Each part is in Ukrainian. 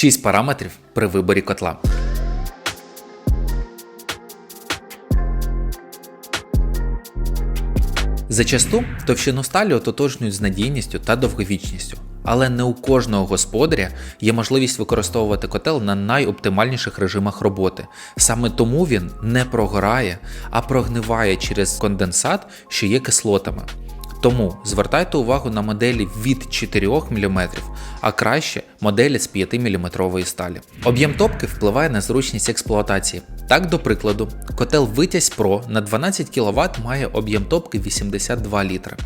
6 параметрів при виборі котла. Зачасту товщину сталі ототожнюють з надійністю та довговічністю. Але не у кожного господаря є можливість використовувати котел на найоптимальніших режимах роботи. Саме тому він не прогорає, а прогниває через конденсат, що є кислотами. Тому звертайте увагу на моделі від 4 мм, а краще моделі з 5 мм сталі. Об'єм топки впливає на зручність експлуатації. Так, до прикладу, котел Витязь Pro на 12 кВт має об'єм топки 82 літри.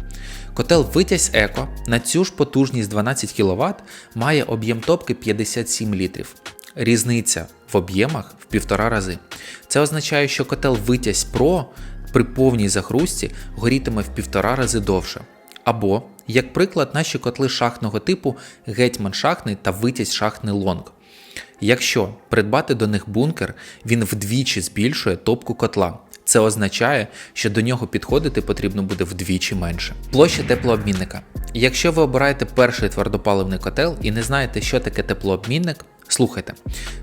Котел Витязь Еко на цю ж потужність 12 кВт має об'єм топки 57 літрів. Різниця в об'ємах в півтора рази. Це означає, що котел Витязь Pro при повній загрузці горітиме в півтора рази довше. Або, як приклад, наші котли шахтного типу Гетьман шахтний та Витязь шахтний лонг. Якщо придбати до них бункер, він вдвічі збільшує топку котла. Це означає, що до нього підходити потрібно буде вдвічі менше. Площа теплообмінника. Якщо ви обираєте перший твердопаливний котел і не знаєте, що таке теплообмінник, слухайте.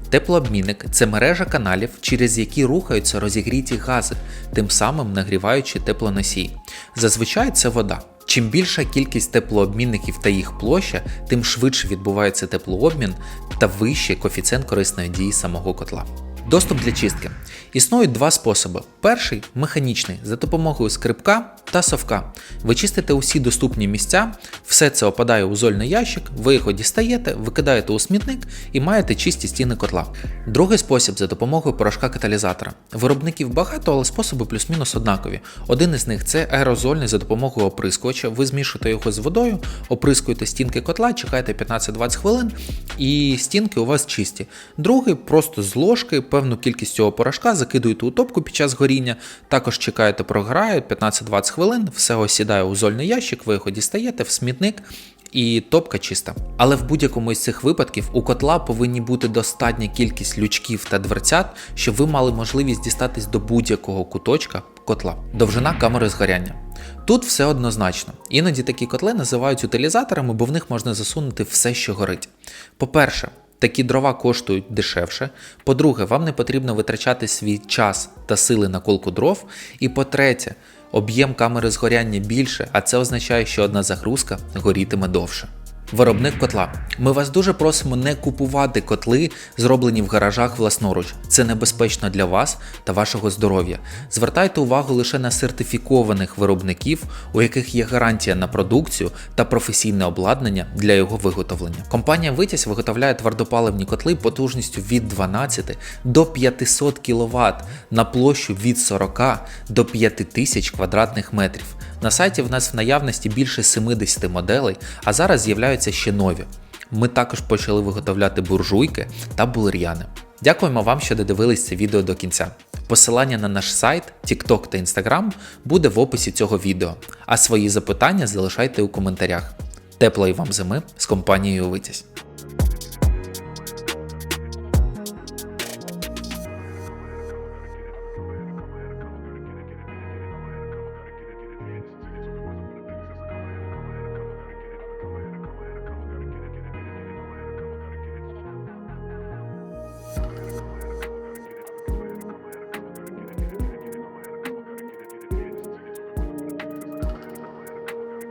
Теплообмінник це мережа каналів, через які рухаються розігріті гази, тим самим нагріваючи теплоносій. Зазвичай це вода. Чим більша кількість теплообмінників та їх площа, тим швидше відбувається теплообмін та вищий коефіцієнт корисної дії самого котла. Доступ для чистки. Існують два способи. Перший механічний за допомогою скрипка та совка. Ви чистите усі доступні місця, все це опадає у зольний ящик, ви його дістаєте, викидаєте у смітник і маєте чисті стіни котла. Другий спосіб за допомогою порошка каталізатора. Виробників багато, але способи плюс-мінус однакові. Один із них це аерозольний за допомогою оприскувача. Ви змішуєте його з водою, оприскуєте стінки котла, чекаєте 15-20 хвилин, і стінки у вас чисті. Другий просто з ложки певну кількість цього порошка закидуєте у топку під час горіння, також чекаєте, програє 15-20 хвилин, все осідає у зольний ящик, ви його дістаєте в смітник. І топка чиста. Але в будь-якому із цих випадків у котла повинні бути достатня кількість лючків та дверцят, щоб ви мали можливість дістатись до будь-якого куточка котла. Довжина камери згоряння. Тут все однозначно. Іноді такі котли називають утилізаторами, бо в них можна засунути все, що горить. По-перше, Такі дрова коштують дешевше. По-друге, вам не потрібно витрачати свій час та сили на колку дров. І по-третє, об'єм камери згоряння більше, а це означає, що одна загрузка горітиме довше. Виробник котла. Ми вас дуже просимо не купувати котли, зроблені в гаражах власноруч. Це небезпечно для вас та вашого здоров'я. Звертайте увагу лише на сертифікованих виробників, у яких є гарантія на продукцію та професійне обладнання для його виготовлення. Компанія Витязь виготовляє твердопаливні котли потужністю від 12 до 500 кВт на площу від 40 до 5000 квадратних метрів. На сайті в нас в наявності більше 70 моделей, а зараз з'являються ще нові. Ми також почали виготовляти буржуйки та булер'яни. Дякуємо вам, що додивились це відео до кінця. Посилання на наш сайт, TikTok та Instagram буде в описі цього відео, а свої запитання залишайте у коментарях. Теплої вам зими з компанією Витязь.